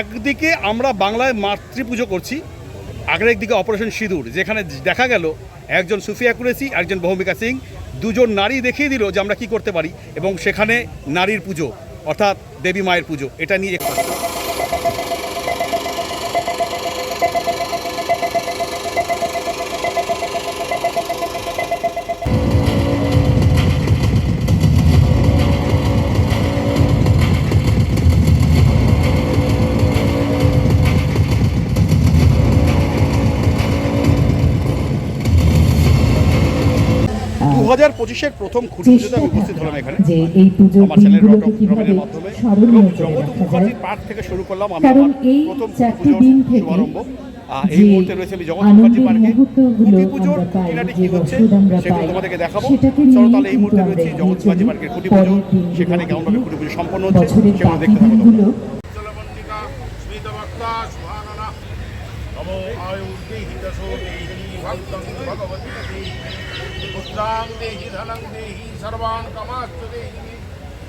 একদিকে আমরা বাংলায় মাতৃপুজো করছি, আগের একদিকে অপারেশন সিঁদুর, যেখানে দেখা গেল একজন সুফিয়া কুরেসি একজন ভৌমিকা সিং, দুজন নারী দেখিয়ে দিল যে আমরা কি করতে পারি এবং সেখানে নারীর পুজো, অর্থাৎ দেবী মায়ের পুজো, এটা নিয়ে হাজার পঁচিশের প্রথম খুঁটি পুজোতে আমি উপস্থিত হলাম এখানে। যে এই পুজোর আমার চ্যানেল রটক রমেনের মাধ্যমে এবং রাখা মুখার্জির পাঠ থেকে শুরু করলাম আমি আমার প্রথম পুজোর শুভারম্ভ। এই মুহূর্তে রয়েছে আমি জগৎ মুখার্জি পার্কে। খুঁটি পুজোর খুঁটিনাটি কি হচ্ছে সেগুলো তোমাদেরকে দেখাবো। চলো তাহলে এই মুহূর্তে রয়েছে জগৎ মুখার্জি পার্কের খুঁটি পুজো। সেখানে কেমনভাবে খুঁটি পুজো সম্পন্ন হচ্ছে সেগুলো দেখতে থাকো তোমরা। পুত্রাং দেহি ধনং দেহি সর্বান কামাস্ত দেহি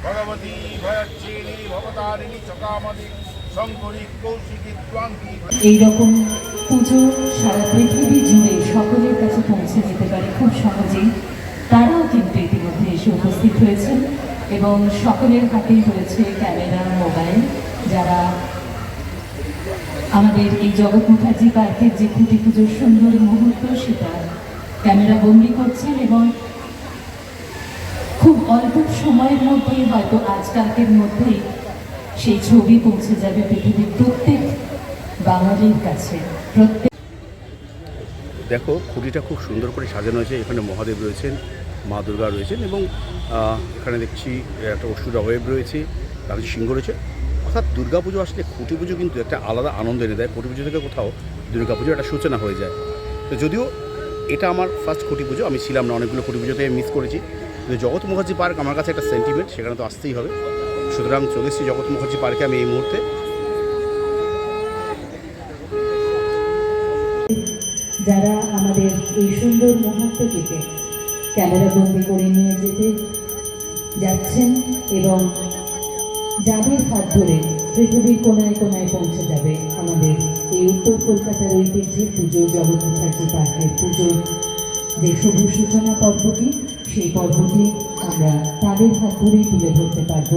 ভগবতী ভয়চ্ছেনি ভবতারিণী চকামদি শঙ্করী কৌশিকী ত্বাঙ্কি এইরকম পুজো সারা পৃথিবী জুড়ে সকলের কাছে পৌঁছে যেতে পারে খুব সহজেই তারাও কিন্তু ইতিমধ্যে এসে উপস্থিত হয়েছেন এবং সকলের হাতেই রয়েছে ক্যামেরা, মোবাইল। যারা আমাদের এই জগৎ মুখার্জি পার্কের যে খুঁটি পুজোর সুন্দর মুহূর্ত সেটা ক্যামেরা বন্দি করছেন এবং খুব অল্প সময়ের মধ্যেই হয়তো আজকালকের মধ্যেই সেই ছবি পৌঁছে যাবে পৃথিবীর প্রত্যেক বাঙালির কাছে। প্রত্যেক দেখো, খুঁটিটা খুব সুন্দর করে সাজানো হয়েছে। এখানে মহাদেব রয়েছেন, মা দুর্গা রয়েছেন এবং এখানে দেখছি একটা অসুর অবয়ব রয়েছে তার সিংহ রয়েছে। অর্থাৎ দুর্গা পুজো আসলে খুঁটি পুজো কিন্তু একটা আলাদা আনন্দ এনে দেয়। খুঁটি পুজো থেকে কোথাও দুর্গা পুজো একটা সূচনা হয়ে যায়। তো যদিও এটা আমার ফার্স্ট খুঁটি পুজো আমি ছিলাম না, অনেকগুলো খুঁটি পুজোতে মিস করেছি। কিন্তু জগৎ মুখার্জি পার্ক আমার কাছে একটা সেন্টিমেন্ট সেখানে তো আসতেই হবে। সুতরাং চলে এসেছি জগৎ মুখার্জি পার্কে আমি এই মুহূর্তে। যারা আমাদের এই সুন্দর মুহূর্তটিকে ক্যামেরা বন্দি করে নিয়ে যেতে যাচ্ছেন এবং যাদের হাত ধরে পৃথিবীর কোনায় কোনায় পৌঁছে যাবে আমাদের এই উত্তর কলকাতার ঐতিহ্যের পুজো জগৎ মুখার্জি পার্কের পুজোর যে শুভ সূচনা পর্বটি সেই পর্বটি আমরা তাদের হাত ধরেই তুলে ধরতে পারব।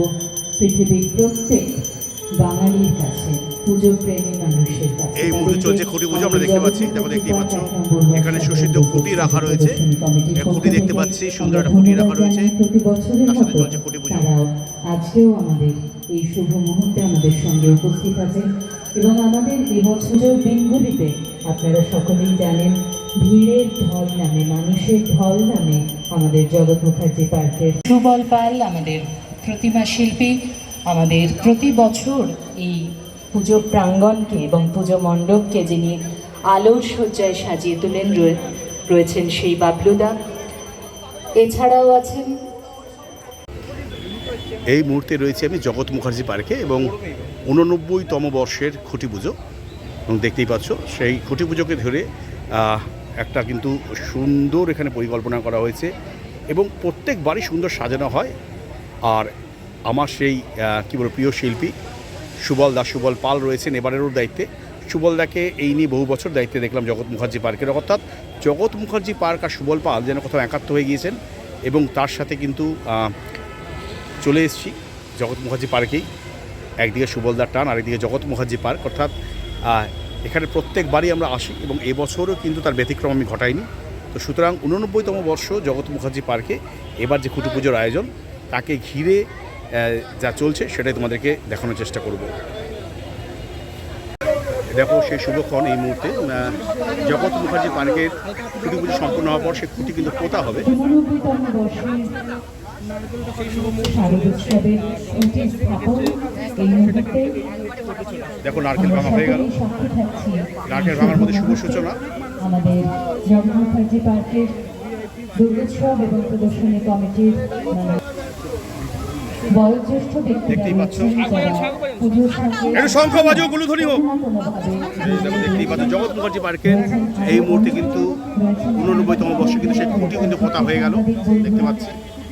পৃথিবীর প্রত্যেক বাঙালির কাছে পুজো প্রেমী মানুষের কাছে এই মুহূর্তে চলছে খুঁটি পুজো আমরা দেখতে পাচ্ছি দেখো দেখতেই পাচ্ছ। এখানে সুসিদ্ধ খুঁটি রাখা রয়েছে। এই খুঁটি দেখতে পাচ্ছি সুন্দর একটা খুঁটি রাখা রয়েছে। প্রতি বছরের তার সাথে চলছে খুঁটি পুজো। আজকেও আমাদের এই শুভ মুহূর্তে আমাদের সঙ্গে উপস্থিত আছেন এবং আমাদের এবছরের দিনগুলিতে আপনারা সকলেই জানেন, ভিড়ের ঢল নামে, মানুষের ঢল নামে আমাদের জগৎ মুখার্জি পার্কের সুবল পাল আমাদের প্রতিমা শিল্পী, আমাদের প্রতি বছর এই পুজো প্রাঙ্গণকে এবং পুজো মণ্ডপকে যিনি আলোর সজ্জায় সাজিয়ে তোলেন রয়ে- রয়েছেন সেই বাবলুদা। এছাড়াও আছেন এই মুহূর্তে রয়েছে আমি জগৎ মুখার্জি পার্কে এবং উননব্বইতম বর্ষের খুঁটি পুজো। এবং দেখতেই পাচ্ছ, সেই খুঁটি পুজোকে ধরে একটা কিন্তু সুন্দর এখানে পরিকল্পনা করা হয়েছে এবং প্রত্যেকবারই সুন্দর সাজানো হয়। আর আমার সেই কী বলব, প্রিয় শিল্পী সুবল দাস, সুবল পাল রয়েছেন এবারেরও দায়িত্বে। সুবলদাকে এই নিয়ে বহু বছর দায়িত্বে দেখলাম জগৎ মুখার্জি পার্কের। অর্থাৎ জগৎ মুখার্জি পার্ক আর সুবল পাল যেন কোথাও একাত্ম হয়ে গিয়েছেন এবং তার সাথে কিন্তু চলে এসেছি জগৎ মুখার্জি পার্কেই। একদিকে সুবলদার টান, আরেকদিকে জগৎ মুখার্জি পার্ক। অর্থাৎ এখানে প্রত্যেকবারই আমরা আসি এবং এবছরও কিন্তু তার ব্যতিক্রম আমি ঘটাইনি। তো সুতরাং উননব্বইতম বর্ষ জগৎ মুখার্জি পার্কে এবার যে খুঁটি পুজোর আয়োজন, তাকে ঘিরে যা চলছে সেটাই তোমাদেরকে দেখানোর চেষ্টা করব। দেখো সেই শুভক্ষণ এই মুহূর্তে জগৎ মুখার্জি পার্কের খুঁটি পুজো সম্পূর্ণ হওয়ার পর সে খুঁটি কিন্তু পোতা হবে। দেখো নারকেল ভাঙা হয়ে গেল। নারকেল ভাঙার মধ্যে শুভ সূচনা। আমাদের জগন্নাথ মুখার্জি পার্কের দুর্গোৎসব এবং প্রদর্শনী কমিটির মানে বয়োজ্যেষ্ঠ দেখতেই পাচ্ছ। রয়েছেন যারা পুজোর একটু শঙ্খ বাজো গুলুধ্বনি হোক দেখতেই পাচ্ছ জগৎ মুখার্জি পার্কের এই মুহূর্তে কিন্তু উননব্বইতম বর্ষে কিন্তু সেই খুঁটি কিন্তু পোতা হয়ে গেল। দেখতে পাচ্ছি।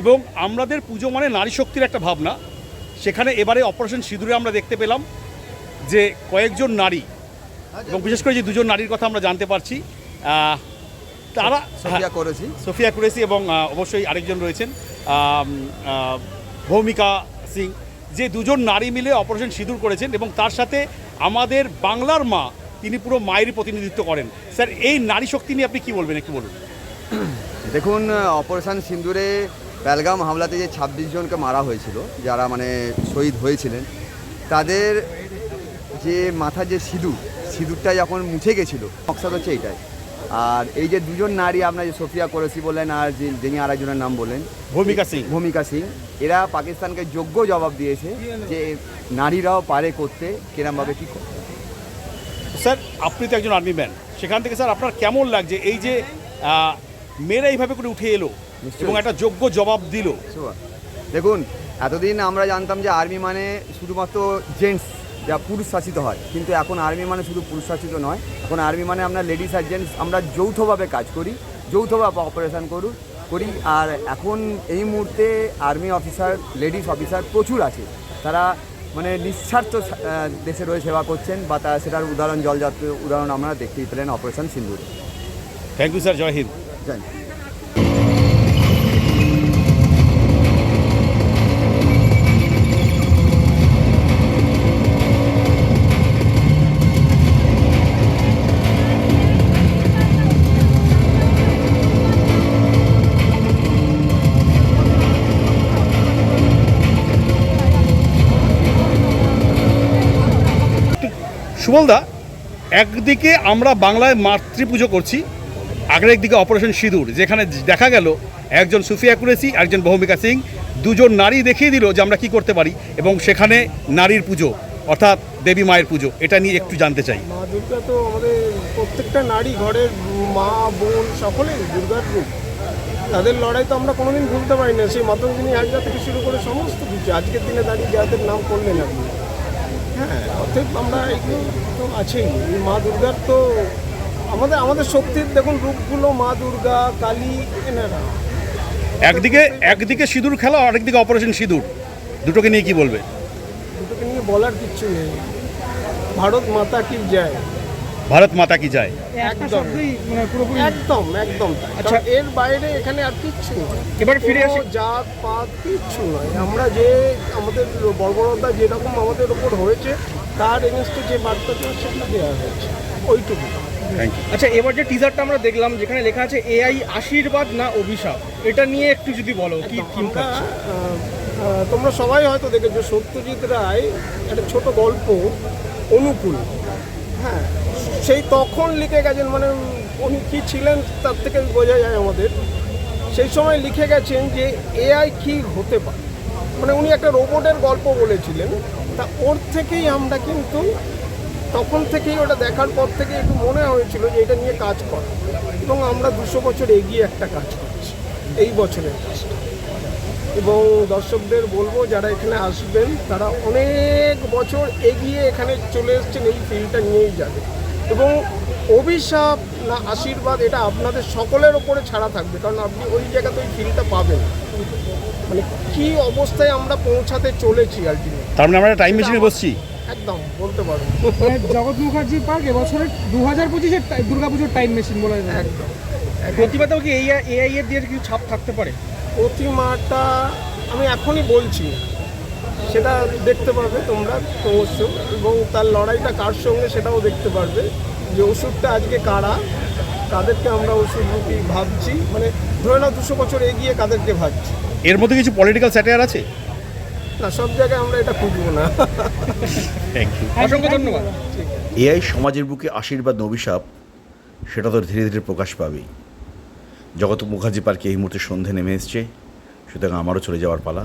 এবং আমাদের পুজো মানে নারী শক্তির একটা ভাবনা। সেখানে এবারে অপারেশন সিঁদুরে আমরা দেখতে পেলাম যে কয়েকজন নারী এবং বিশেষ করে যে দুজন নারীর কথা আমরা জানতে পারছি তারা সোফিয়া করেছি সোফিয়া কুরেসি এবং অবশ্যই আরেকজন রয়েছেন ভৌমিকা সিং যে দুজন নারী মিলে অপারেশন সিঁদুর করেছেন এবং তার সাথে আমাদের বাংলার মা তিনি পুরো মায়ের প্রতিনিধিত্ব করেন। স্যার এই নারী শক্তি নিয়ে আপনি কি বলবেন একটু বলুন। দেখুন অপারেশন সিন্দুরে প্যালগাম হামলাতে যে ছাব্বিশ জনকে মারা হয়েছিল যারা মানে শহীদ হয়েছিলেন তাদের যে মাথা যে সিঁদুর সিঁদুরটা যখন মুছে গেছিল মকসাদ হচ্ছে এইটাই। আর এই যে দুজন নারী আপনার যে সোফিয়া কোরেসি বললেন আর যে যিনি আরেকজনের নাম বললেন ভূমিকা সিং। ভূমিকা সিং এরা পাকিস্তানকে যোগ্য জবাব দিয়েছে যে নারীরাও পারে করতে কিরমভাবে কী করতে। স্যার আপনি তো একজন আর্মি ম্যান। সেখান থেকে স্যার আপনার কেমন লাগছে? এই যে মেয়েরা এইভাবে করে উঠে এলো। এবং একটা যোগ্য জবাব দিল। দেখুন এতদিন আমরা জানতাম যে আর্মি মানে শুধুমাত্র জেন্টস যা পুরুষ শাসিত হয়। কিন্তু এখন আর্মি মানে শুধু পুরুষ শাসিত নয় এখন আর্মি মানে আমরা লেডিস আর জেন্টস আমরা যৌথভাবে কাজ করি যৌথভাবে অপারেশন করু করি। আর এখন এই মুহূর্তে আর্মি অফিসার লেডিস অফিসার প্রচুর আছে। তারা মানে নিঃস্বার্থ দেশে হয়ে সেবা করছেন বা তা সেটার উদাহরণ জলজাতীয় উদাহরণ আমরা দেখতেই পেলেন operation সিন্দুরে। Thank you sir Jai Hind. জানি সুবলদা, একদিকে আমরা বাংলায় মাতৃপুজো করছি আগের একদিকে অপারেশন সিঁদুর, যেখানে দেখা গেল একজন সুফিয়া কুরেসি একজন ভৌমিকা সিং, দুজন নারী দেখিয়ে দিল যে আমরা কি করতে পারি, এবং সেখানে নারীর পুজো, অর্থাৎ দেবী মায়ের পুজো, এটা নিয়ে একটু জানতে চাই। মা দুর্গা তো আমাদের প্রত্যেকটা নারী ঘরের মা, বোন, সকলেই দুর্গার রূপ। তাদের লড়াই তো আমরা কোনোদিন ভুলতে পারি না সেই মাতঙ্গিনী হাজরা থেকে শুরু করে সমস্ত কিছু। আজকের দিনে দাঁড়িয়ে যাদের নাম করলেন আপনি। হ্যাঁ অতএব আমরা এগুলো তো আছেই। মা দুর্গার তো আমাদের আমাদের শক্তির দেখুন রূপগুলো মা দুর্গা কালী এনারা। একদিকে একদিকে সিঁদুর খেলা আরেকদিকে অপারেশন সিঁদুর। দুটোকে নিয়ে কি বলবে? দুটোকে নিয়ে বলার কিচ্ছু নেই। ভারত মাতা কি যায় ভারত মাতা কি যায়? একদম। একদম একদম। আচ্ছা। এর বাইরে এখানে আর কিচ্ছু নয়। এবার ফিরে আসি। জাত পাত কিচ্ছু নয়। আমরা যে আমাদের বর্বরতা যেরকম আমাদের ওপর হয়েছে তার এগেনস্টে যে বার্তাটা সেটা দেওয়া হয়েছে। ওইটুকু আচ্ছা এবার যে টিজারটা আমরা দেখলাম যেখানে লেখা আছে এআই আশীর্বাদ না অভিশাপ? এটা নিয়ে একটু যদি বলো কি থিম তোমরা সবাই হয়তো দেখেছ সত্যজিৎ রায় একটা ছোট গল্প অনুকূল। হ্যাঁ সেই তখন লিখে গেছেন মানে উনি কী ছিলেন তার থেকে বোঝা যায় আমাদের। সেই সময় লিখে গেছেন যে এআই কি হতে পারে। মানে উনি একটা রোবটের গল্প বলেছিলেন। তা ওর থেকেই আমরা কিন্তু তখন থেকেই ওটা দেখার পর থেকে একটু মনে হয়েছিল যে এটা নিয়ে কাজ করা। এবং আমরা দুশো বছর এগিয়ে একটা কাজ করছি এই বছরের কাজটা। এবং দর্শকদের বলব, যারা এখানে আসবেন, তারা অনেক বছর এগিয়ে এখানে চলে এসছেন, এই ফিল্ডটা নিয়েই যাবে। এবং অভিশাপ না আশীর্বাদ এটা আপনাদের সকলের ওপরে ছাড়া থাকবে। কারণ আপনি ওই জায়গাতে ওই ফিল্ডটা পাবেন। মানে কি অবস্থায় আমরা পৌঁছাতে চলেছি আলটিমেট তার মানে আমরা টাইম মেশিনে বসছি। একদম বলতে পারব। জগৎ মুখার্জি পার্ক এবছরের দু হাজার পঁচিশের দুর্গাপুজোর টাইম মেশিন বলা যায়। একদম প্রতিবাদেও কি এআই এআই এর দিয়ে কিছু ছাপ থাকতে পারে? প্রতিমাটা আমি এখনই বলছি না। সেটা দেখতে পারবে তোমরা অবশ্য এবং তার লড়াইটা কার সঙ্গে সেটাও দেখতে পারবে যে ওষুধটা আজকে কারা কাদেরকে আমরা ওষুধ রূপী ভাবছি মানে ধরে নাও দুশো বছর এগিয়ে কাদেরকে ভাবছি। এর মধ্যে কিছু পলিটিক্যাল স্যাটায়ার আছে? না সব জায়গায় আমরা এটা খুঁজবো না। থ্যাংক ইউ অসংখ্য ধন্যবাদ। এআই সমাজের বুকে আশীর্বাদ অভিশাপ সেটা তো ধীরে ধীরে প্রকাশ পাবেই। জগত মুখার্জি পার্কে এই মুহূর্তে সন্ধে নেমে এসছে সুতরাং আমারও চলে যাওয়ার পালা।